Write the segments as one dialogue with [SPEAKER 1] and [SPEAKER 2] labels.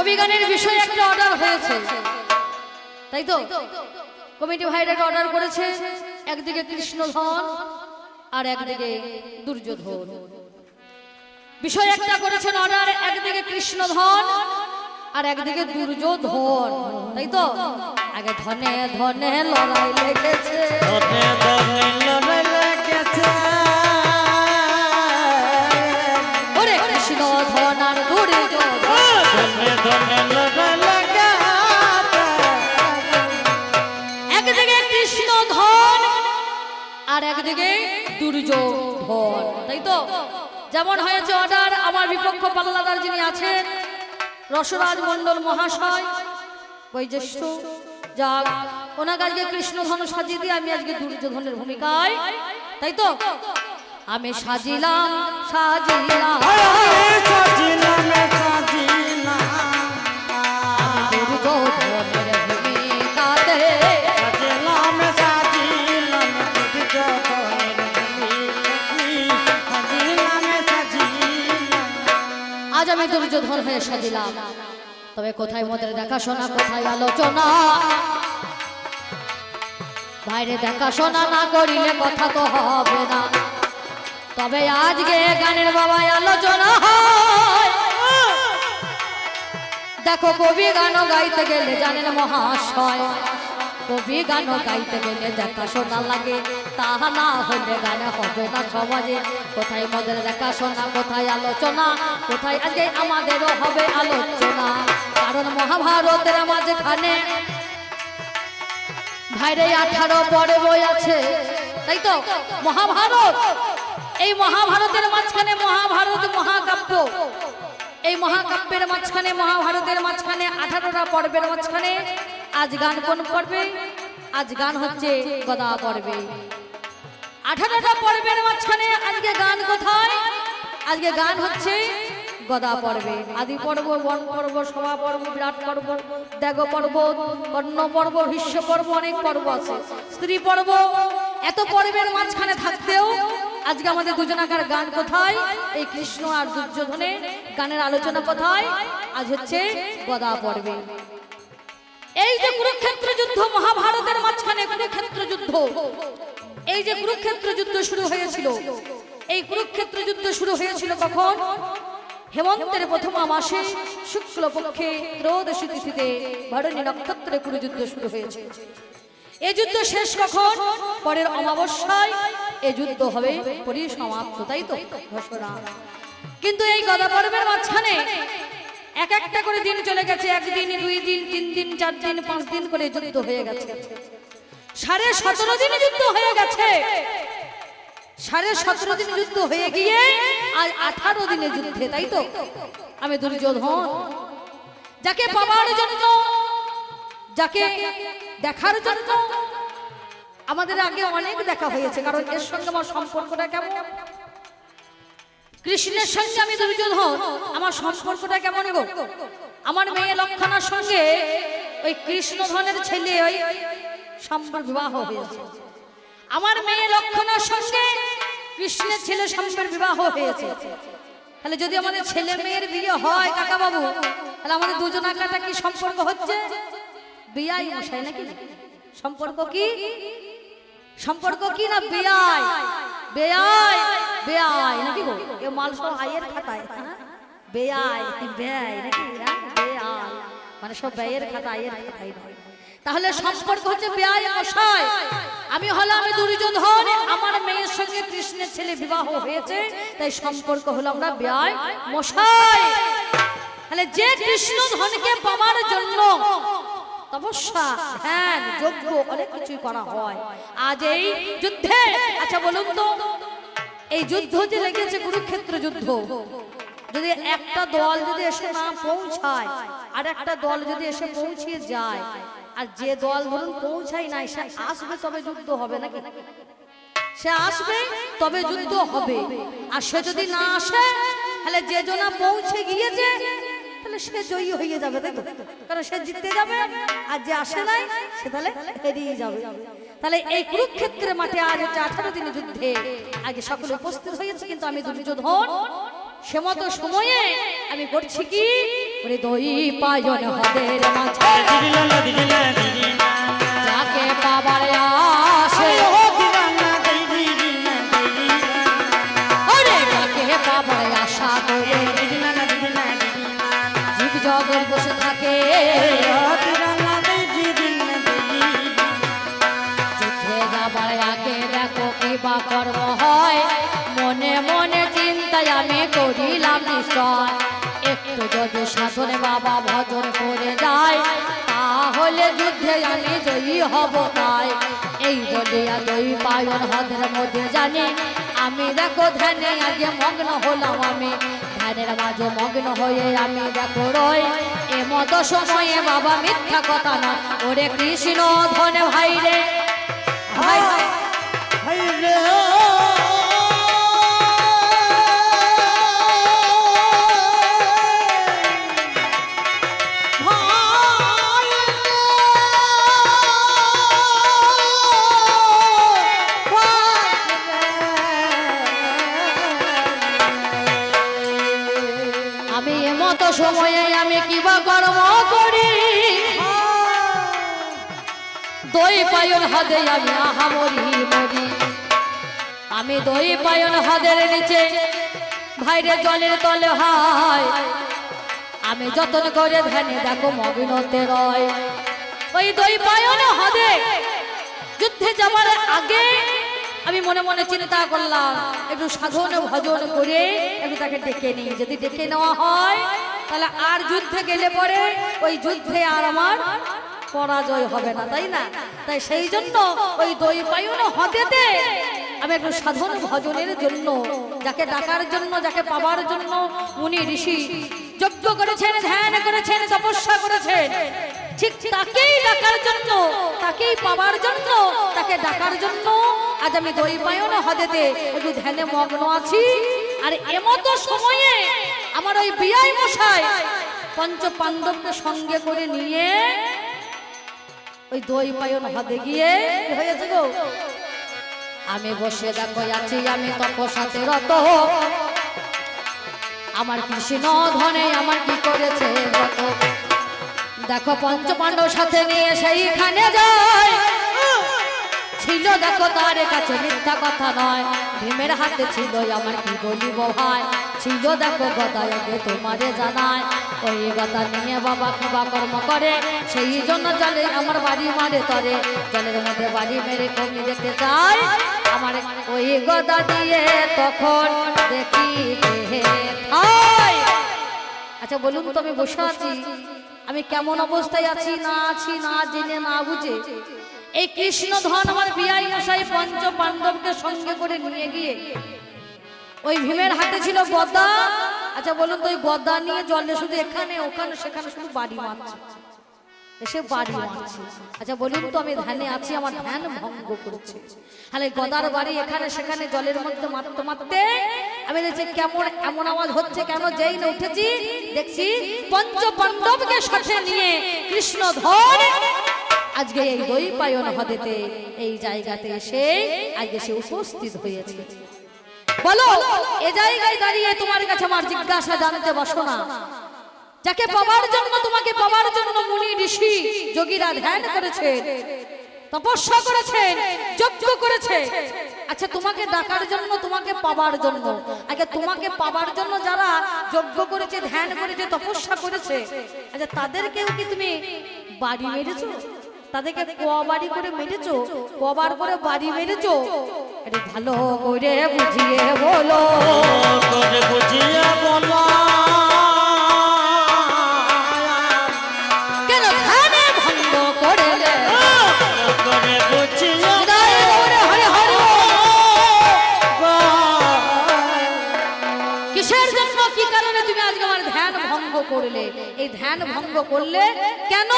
[SPEAKER 1] কবি গানের বিষয়ে একটা অর্ডার হয়েছে। তাই তো? কমিটি ভাইরা অর্ডার করেছে, একদিকে কৃষ্ণধন আর একদিকে দুর্যোধন। বিষয় একটা করেছেন অর্ডার একদিকে কৃষ্ণধন আর একদিকে দুর্যোধন। তাই তো? আগে ধনে ধনে লড়াই লেগেছে।
[SPEAKER 2] ধনে ধনে
[SPEAKER 1] একদিকে দুর্যোধন তাই তো? যেমন হয়েছে অর্ডার আমার বিপক্ষ পাল্লাদার যিনি আছেন রসরাজ মণ্ডল মহাশয় বৈজ্যেষ্ঠ। যা ওনাকে আজকে কৃষ্ণধন সাজিয়ে দিয়ে আমি আজকে দুর্যোধনের ভূমিকায় তাই তো? আমি সাজিলাম সাজিলাম,
[SPEAKER 2] সাজিলাম।
[SPEAKER 1] আমি দুর্যোধন হয়ে সাজিলাম। তবে কোথায় মোদের দেখাশোনা, কোথায় আলোচনা? বাইরে দেখাশোনা না করিলে কথা তো হবে না। তবে আজকে গানের বাবাই আলোচনা দেখো, কবি গান গাইতে গেলে জানেন মহাশয়, কবি গান গাইতে গেলে দেখাশোনা লাগে। তাহা না হলে গানে হবে না সমাজে। কোথায় মোদের দেখাশোনা কোথায় আলোচনা, কোথায় আজকে আমাদেরও হবে আলোচনা। কারণ মহাভারতের মাঝখানে ভাইরে আঠারো পরে বই আছে। তাই তো? মহাভারত! এই মহাভারতের মাঝখানে মহাভারত মহাকাব্য। এই মহাকাব্যের মাঝখানে, মহাভারতের মাঝখানে, আঠারোটা পর্বের মাঝখানে আজ গান কোন পর্বে? আজ গান হচ্ছে গদা পর্বে। আঠারোটা পর্বের মাঝখানে আজকে গান কোথায়? আজকে গান হচ্ছে গদা পর্বে। আদি পর্ব, বন পর্ব, সভা পর্ব, বিরাট পর্ব দেগ পর্ব, কর্ণ পর্ব, ভীষ্ম পর্ব, অনেক পর্ব আছে। স্ত্রী পর্ব, এত পর্বের মাঝখানে থাকতেও আজকে আমাদের দুজনাকার গান কোথায়? এই কৃষ্ণ আর দুর্যোধনের গানের আলোচনা কোথায়? আজ হচ্ছে গদা পর্বে। এই যে কুরুক্ষেত্র যুদ্ধ, মহাভারতের মাঝখানে কুরুক্ষেত্র যুদ্ধ, এই যে কুরুক্ষেত্র যুদ্ধ শুরু হয়েছিল, এই কুরুক্ষেত্র যুদ্ধ শুরু হয়েছিল কখন? হেমন্তের প্রথম মাসে শুক্ল পক্ষে ত্রয়োদশী তিথিতে ভরণী নক্ষত্রে কুরুযুদ্ধ শুরু হয়েছে। এই যুদ্ধ শেষ কখন? পরের অমাবস্যায় এই যুদ্ধ হবে পরিসমাপ্ত, তাই তো? ঘোষণা। কিন্তু এই গদা পর্বের মাঝখানে এক একটা করে দিন চলে গেছে, একদিন, দুই দিন, তিন দিন, চার দিন, পাঁচ দিন করে যুদ্ধ হয়ে গেছে। সাড়ে সতেরো দিন যুদ্ধ হয়ে গেছে। সাড়ে সতেরো দিন যুদ্ধ হয়ে গিয়ে আর আঠারো দিনে যুদ্ধে, তাই তো? আমি দুর্যোধন। যাকে পাওয়ার জন্য, যাকে দেখার জন্য। আমাদের আগে অনেক দেখা হয়েছে, কারণ এর সঙ্গে আমার সম্পর্কটা কেমন? কৃষ্ণের সঙ্গে আমি দুর্যোধন আমার সম্পর্কটা কেমন গো? আমার মেয়ে লক্ষণার সঙ্গে ওই কৃষ্ণধনের ছেলে ওই সম্পর্ক বিবাহ হয়েছে। আমার মেয়ে লক্ষণার সঙ্গে কৃষ্ণের ছেলে সম্পর্ক বিবাহ হয়েছে। তাহলে যদি আমাদের ছেলে মেয়ের বিয়ে হয় কাকা বাবু তাহলে আমাদের দুজনাকাটা কি সম্পর্ক হচ্ছে? বিয়াই মশাই নাকি? সম্পর্ক কি? সম্পর্ক কি না বিয়াই? বেয়াই বেয়াই নাকি গো? এ মাল সব আয়ের খাতায় হ্যাঁ? বেয়াই বেয়াই নাকি হ্যাঁ? বেয়াই মানে সব ব্যয়ের খাতা আয়ের খাতায় নয়। তাহলে সম্পর্ক হচ্ছে মশাই। আমি হলো আমি দুর্যোধন আমার মেয়ের সঙ্গে কৃষ্ণের ছেলে বিবাহ হয়েছে তাই সম্পর্ক হলো আমরা বেয়াই মশাই। তাহলে যে কৃষ্ণ ধনকে পাওয়ার জন্য তপস্যা ধ্যান যজ্ঞ অনেক কিছুই করা হয়। আজ এই যুদ্ধে আচ্ছা বলুন তো এই যুদ্ধ যে লেগেছে কুরুক্ষেত্র যুদ্ধ, যদি একটা দল যদি এসে না পৌঁছায়, আর একটা দল যদি এসে পৌঁছিয়ে যায়, আর যে দল ধরুন পৌঁছায় নাই, সে আসবে তবে যুদ্ধ হবে নাকি? সে আসবে তবে যুদ্ধ হবে। আর সে যদি না আসে, তাহলে যে জনা পৌঁছে গিয়েছে তাহলে সে জয়ী হয়ে যাবে, তাই তো? কারণ সে জিততে যাবে আর যে আসে নাই, সে তাহলে হেরিয়ে যাবে। তাহলে এই কুরুক্ষেত্রের মাঠে আজ হচ্ছে আঠারো দিনের যুদ্ধে আগে সকলে উপস্থিত হয়েছে, কিন্তু আমি দুর্যোধন। সে মতো সময়ে আমি করছি কি? দই পায়ন হাতের মাঝে। যুদ্ধে আমি জয়ী হব তাই। এই বলিয়া দই পায়ন হদের মধ্যে জানি, আমি দেখো ধ্যানে আগে মগ্ন হলাম আমি। ধ্যানের মাঝে মগ্ন হয়ে আমি দেখো রই এ মতো সময়ে বাবা মিথ্যা কথা না। ওরে কৃষ্ণ ধনে ভাই রে। ভাই
[SPEAKER 2] হাই রে।
[SPEAKER 1] দই পায়ন হাদে আমি আহা মরি। মরি আমি দই পায়ন হাদের নিচে, ভাইরে জলের তলে হয়। আমি যতন করে ধ্যানে দেখো মগ্নতে রয়। ওই দই পায়ন হদে, যুদ্ধে যাবার আগে আমি মনে মনে চিন্তা করলাম, একটু সাধন ভজন করে একটু তাকে ডেকে নিই। যদি ডেকে নেওয়া হয়, তাহলে আর যুদ্ধে গেলে পরে ওই যুদ্ধে আর আমার পরাজয় হবে না, তাই না? তাই সেই জন্য ওই দই পায়ন হদেতে আমি একটু সাধন ভজনের জন্য, যাকে ডাকার জন্য, যাকে পাবার জন্য উনি ঋষি যজ্ঞ করেছেন, ধ্যান করেছেন, তপস্যা করেছেন। ঠিক তাকেই ডাকার জন্য, তাকেই পাওয়ার জন্য, তাকে ডাকার জন্য আজ আমি দই পায়ন হদেতে একটু ধ্যানে মগ্ন আছি। আর এমতো সময়ে আমার ওই বিয়াই মশাই পঞ্চ পাণ্ডবকে সঙ্গে করে নিয়ে ওই দই পায়ন হাতে গিয়ে হয়েছে গো? আমি বসে দেখো, আছি আমি তপসাতে রত। আমার কৃষ্ণ ধনে আমার কি করেছে দেখো পঞ্চ পাণ্ডব সাথে নিয়ে সেইখানে যায় ছিল দেখো তার কাছে মিথ্যা কথা নয়। ভীমের হাতে ছিল আমার কি বলিব ভাই? ছিল দেখো গদায় আগে তোমারে জানায়। ওই গদা নিয়ে বাবা খাবা কর্ম করে। সেই জন্য জলে আমার বাড়ি মারে তরে। জলের মধ্যে বাড়ি মেরে কমি দেখতে চাই। আমার ওই গদা দিয়ে তখন দেখি আচ্ছা বলুন তো আমি বসে আছি। আমি কেমন অবস্থায় আছি, না আছি, না জেনে, না বুঝে? এই কৃষ্ণ ধন আমার বিয়াই মশাই পঞ্চ পাণ্ডবকে সঙ্গে করে নিয়ে গিয়ে। ওই ভীমের হাতে ছিল গদা। আচ্ছা বলুন তো, ওই গদা নিয়ে জলে শুধু এখানে, ওখানে, সেখানে শুধু বাড়ি মারছে এসে বাড়ি মারছে আচ্ছা বলুন তো, আমি ধ্যানে আছি, আমার ধ্যান ভঙ্গ করছে। তাহলে গদার বাড়ি এখানে, সেখানে জলের মধ্যে মারতে মারতে আমি দেখছি কেমন, এমন আওয়াজ হচ্ছে কেন? যেই না উঠেছি, দেখছি পঞ্চ পাণ্ডবকে সাথে নিয়ে কৃষ্ণ ধর আজকে এই দই পায়ন হদেতে এই জায়গাতে এসে আজকে সে উপস্থিত হয়েছে। বলো, এ জায়গায় দাঁড়িয়ে তোমার কাছে আমার জিজ্ঞাসা জানতে বসো না। যাকে পাওয়ার জন্য, তোমাকে পাওয়ার জন্য মুনি ঋষি যোগীরা ধ্যান করেছে, তপস্যা করেছেন যজ্ঞ করেছে। আচ্ছা তোমাকে ডাকার জন্য, তোমাকে পাবার জন্য, আগে তোমাকে পাবার জন্য যারা যজ্ঞ করেছে, ধ্যান করেছে, তপস্যা করেছে আচ্ছা তাদেরকেও কি তুমি বাড়ি মেরেছো? তাদেরকে কোয়া বাড়ি করে মেরেছো কবার করে বাড়ি মেরেছো আরে ভালো করে বুঝিয়ে বলো।
[SPEAKER 2] করে বুঝিয়া বলা।
[SPEAKER 1] কেন ধ্যানে ভঙ্গ করলে
[SPEAKER 2] করে বুঝিয়া
[SPEAKER 1] হৃদয়ে হরে হরে কিসের জন্য? কি কারণে তুমি আজকে আমার ধ্যান ভঙ্গ করলে? এই ধ্যান ভঙ্গ করলে কেন?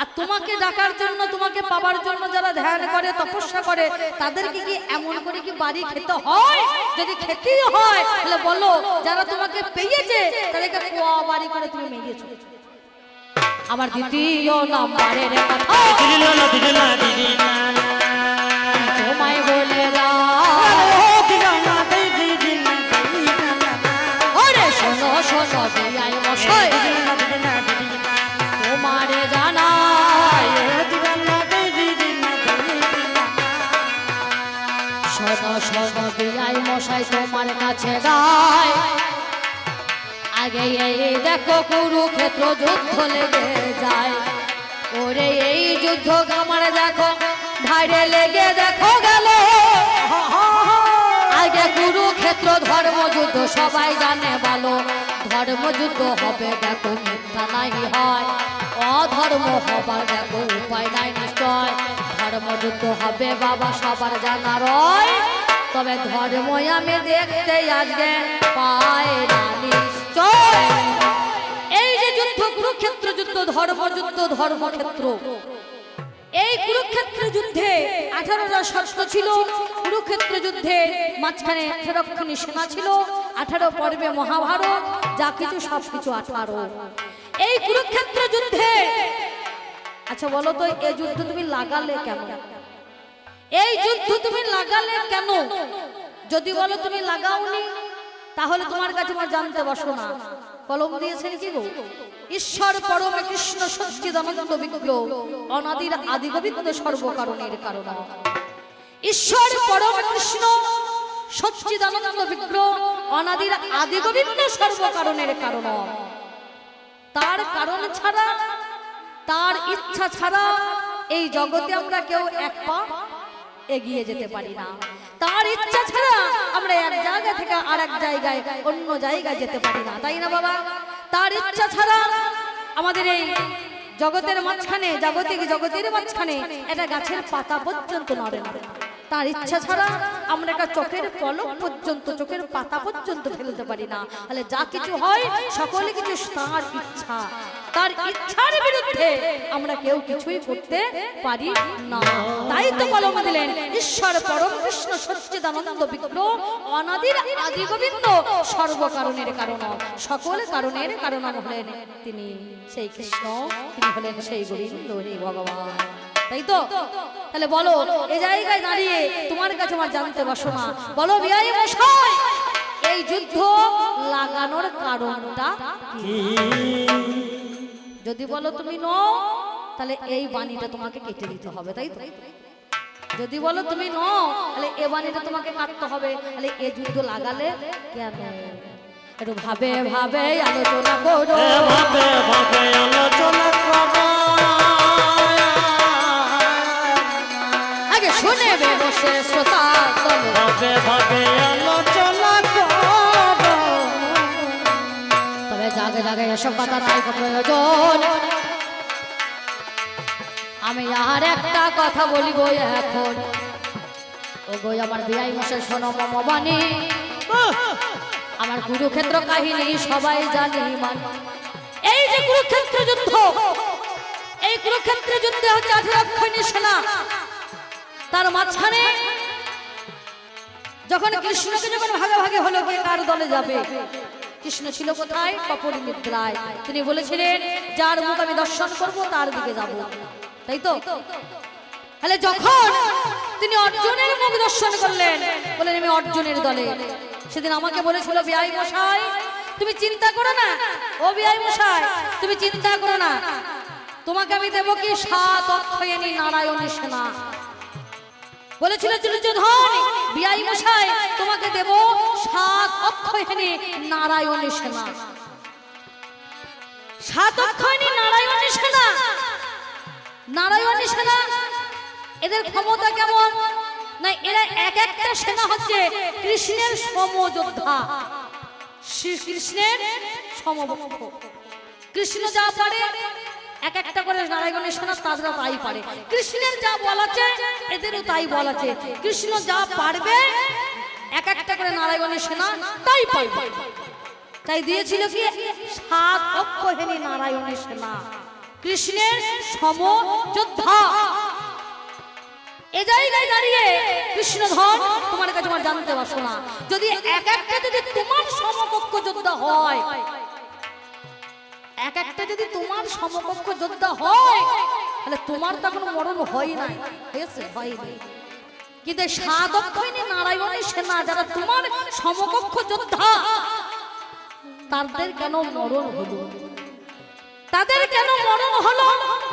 [SPEAKER 1] আর তোমাকে ডাকার জন্য, তোমাকে পাবার জন্য যারা ধ্যান করে, তপস্যা করে, তাদেরকে কি এমন করে কি বাড়ি খেতে হয়? যদি খেতেই হয়, তাহলে বলো, যারা তোমাকে পেয়েছে, তাদেরকে বাড়ি করে তুমি মেরেছো আমার দ্বিতীয় নাম্বারের কথা। মশাই তোমার কাছে গায় আগে এই দেখো কুরুক্ষেত্র যুদ্ধ লেগে যায়। ওরে এই যুদ্ধ আমার দেখো ধারে লেগে দেখো গেল। আগে কুরুক্ষেত্র, ধর্মযুদ্ধ সবাই জানে ভালো ধর্মযুদ্ধ হবে দেখো মিথ্যা নাই হয়। অধর্ম হবার দেখো উপায় নাই নিশ্চয়। ধর্মযুদ্ধ হবে বাবা সবার জানা রয় তবে ধর্মই আমি দেখতে আজকে পাই না এই যে যুদ্ধ, কুরুক্ষেত্র যুদ্ধ ধর্মযুদ্ধ ধর্মক্ষেত্র। এই কুরুক্ষেত্র যুদ্ধে আঠারোটা শস্ত্র ছিল। কুরুক্ষেত্র যুদ্ধে মাঝখানে আঠারোক্ষণী সেনা ছিল। আঠারো পর্বে মহাভারত, যা কিছু, সব কিছু আঠারো। এই কুরুক্ষেত্র যুদ্ধে আচ্ছা বলো তো এই যুদ্ধ তুমি লাগালে কেন এই যুদ্ধ তুমি লাগালে কেন? যদি বলো তুমি লাগাওনি, তাহলে তোমার কাছে আমার জানতে বসো না। কলম দিয়েছেন কি গো? ঈশ্বর পরম কৃষ্ণ সচ্চিদানন্দ বিগ্রহ, অনাদির আদি গোবিন্দ সর্বকারণের কারণ। ঈশ্বর পরম কৃষ্ণ সচ্চিদানন্দ বিগ্রহ, অনাদির আদি গোবিন্দ সর্বকারণের কারণ। তার কারণ ছাড়া, তার ইচ্ছা ছাড়া এই জগতে আমরা কেউ এক পা এগিয়ে যেতে পারি না। তার ইচ্ছা ছাড়া আমরা এক জায়গা থেকে আর এক জায়গায়, অন্য জায়গায় যেতে পারি না। তাই না বাবা? তার ইচ্ছা ছাড়া আমাদের এই জগতের মাঝখানে, জাগতিক জগতের মাঝখানে একটা গাছের পাতা পর্যন্ত নড়ে না। তার ইচ্ছা ছাড়া আমরা একটা চোখের পলক পর্যন্ত, চোখের পাতা পর্যন্ত ফেলতে পারি না। তাহলে যা কিছু হয়, সকলে কিছু তার ইচ্ছা। তার ইচ্ছার বিরুদ্ধে আমরা কেউ কিছুই করতে পারি না। তাই তো কলম দিলেন, ঈশ্বর পরম কৃষ্ণ সচ্চিদানন্দ বিগ্রহ অনাদির আদি গোবিন্দ সর্বকারণের কারণ, সকল কারণের কারণ হলেন তিনি সেই কৃষ্ণ, তিনি হলেন সেই গোবিন্দ, হে ভগবান। তাই তো? তাহলে বলো এই জায়গায় দাঁড়িয়ে তোমার কাছে আমার জানতে বসো না বলো বিয়াই মশাই, এই যুদ্ধ লাগানোর কারণটা কি? যদি বলো তুমি ন তাহলে এই বাণীটা তোমাকে কেটে দিতে হবে তাই তো? যদি বলো তুমি ন তাহলে এ বাণীটা তোমাকে কাটতে হবে তাহলে এ যুদ্ধ লাগালে কেন একটু ভাবে ভাবে আলোচনা করো।
[SPEAKER 2] ভাবে ভাবে আলোচনা করো।
[SPEAKER 1] আগে শুনে বসে শ্রোতা।
[SPEAKER 2] ভাবে ভাবে আলোচনা
[SPEAKER 1] জাগে এসব কথা কোনো প্রয়োজন। আমি আর একটা কথা বলি বলিব এখন। ও গো আমার বিয়াই মশাই, শোনো মমবাণী। আমার কুরুক্ষেত্র কাহিনী সবাই জানে মানে এই যে কুরুক্ষেত্র যুদ্ধ, এই কুরুক্ষেত্র যুদ্ধে হচ্ছে আঠারক্ষণী সেনা। তার মাঝখানে যখন কৃষ্ণকে যখন ভাগে ভাগে হলো কার দলে যাবে? কৃষ্ণ ছিল কোথায়? কপরি নিদ্রায় তিনি বলেছিলেন, যার মুখ আমি দর্শন করব, তার দিকে যাব। তাই তো? তাহলে যখন তিনি অর্জুনের মুখ দর্শন করলেন, বলেন, আমি অর্জুনের দলে। সেদিন আমাকে বলেছিল, বিআই মশাই, তুমি চিন্তা করো না। ও বিআই মশাই, তুমি চিন্তা করো না। তোমাকে আমি দেবো কি? সাত অক্ষয়নী নারায়ণী সেনা। বলেছিল মশাই, তোমাকে দেব সাত অক্ষয়নী নারায়ণী সেনা। সাত অক্ষয়নী নারায়ণী সেনা? নারায়ণী সেনা? এদের ক্ষমতা কেমন? না, এরা এক একটা সেনা হচ্ছে কৃষ্ণের সমযোদ্ধা। শ্রী কৃষ্ণের সমবক্ষ। কৃষ্ণ যা পারে এক একটা করে নারায়ণের তাই পারে। কৃষ্ণের যা বলাছে এদেরও তাই বলাছে কৃষ্ণ যা পারবে, এক একটা করে নারায়ণের তাই পারবে। তাই দিয়েছিল কি? সাত নারায়ণের কৃষ্ণের সমযোদ্ধা এ জায়গায় দাঁড়িয়ে তোমার কাছে আমার জানতে পারছ না যদি এক একটা যদি তোমার সমকক্ষ যোদ্ধা হয় এক একটা যদি তোমার সমকক্ষ যোদ্ধা হয়, তাহলে তোমার তো এখন মরণ হয় নাই। হয়েছে? হয়নি কিন্তু সাধকইনি নারায়ণী সেনা, যারা তোমার সমকক্ষ যোদ্ধা, তাদের কেন মরণ হল? তাদের কেন মরণ হলো?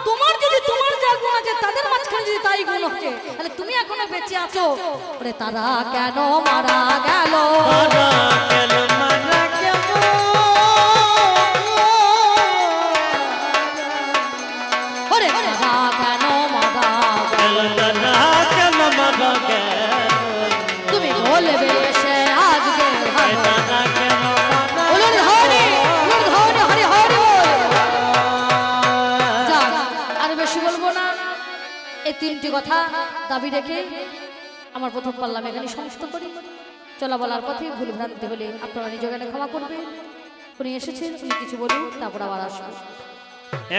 [SPEAKER 1] তোমার যদি তোমার যা গুণ আছে, তাদের মাঝখানে যদি তাই গুণ হচ্ছে, তাহলে তুমি এখনও বেঁচে আছো? তারা কেন মারা গেল? তিনটি কথা দাবি রেখে আমার প্রথম পাল্লাম এখানে সমস্ত করি। চলা বলার পথে ভুল ভ্রান্তি হলে আপনারা নিজেকে ক্ষমা করবেন। উনি এসেছেন, উনি কিছু বলুন, তারপর আবার আসুন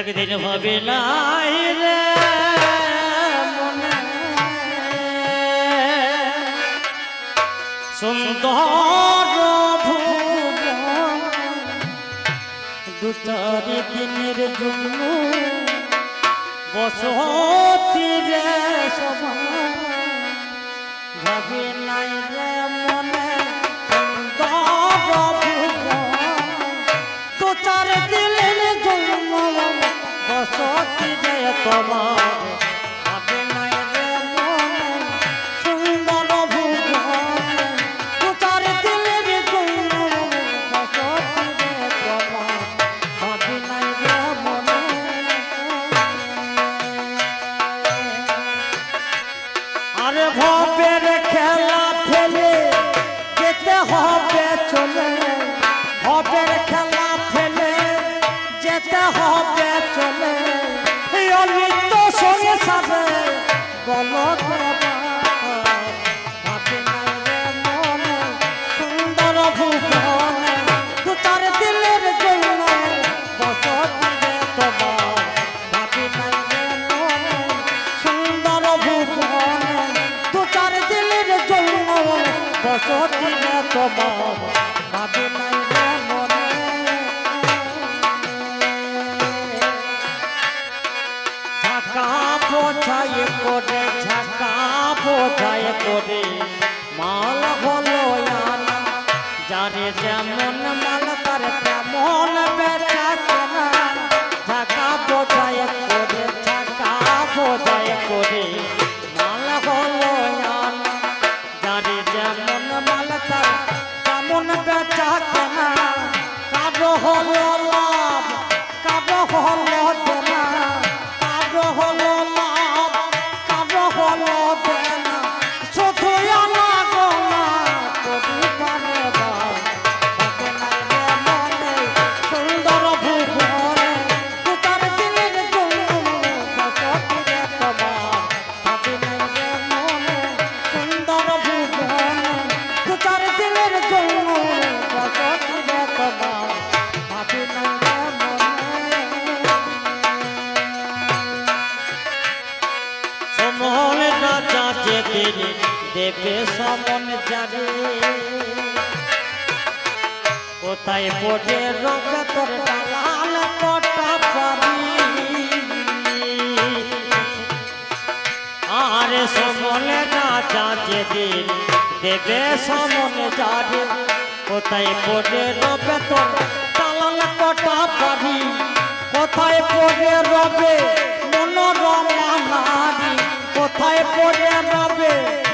[SPEAKER 2] একদিন হবে নাই রে সুন্দর দুটারি দিনের জন্য বসতি রে সবাই ভাবি তোমার ভাবে নাই মনে ঝাঁকা পোছায় করে ঝাঁকা মাল হলো আনা যেমন তিনি দেবে সমন যাবে কোথায় পড়ে রোজা তোর দালাল কটা পাবি আর সমন রাজা যেদিন দেবে সমন যাবে কোথায় পড়ে রবে তোর দালাল কটা পাবি কোথায় পড়ে রবে মনোরমা নারী? করে রবে।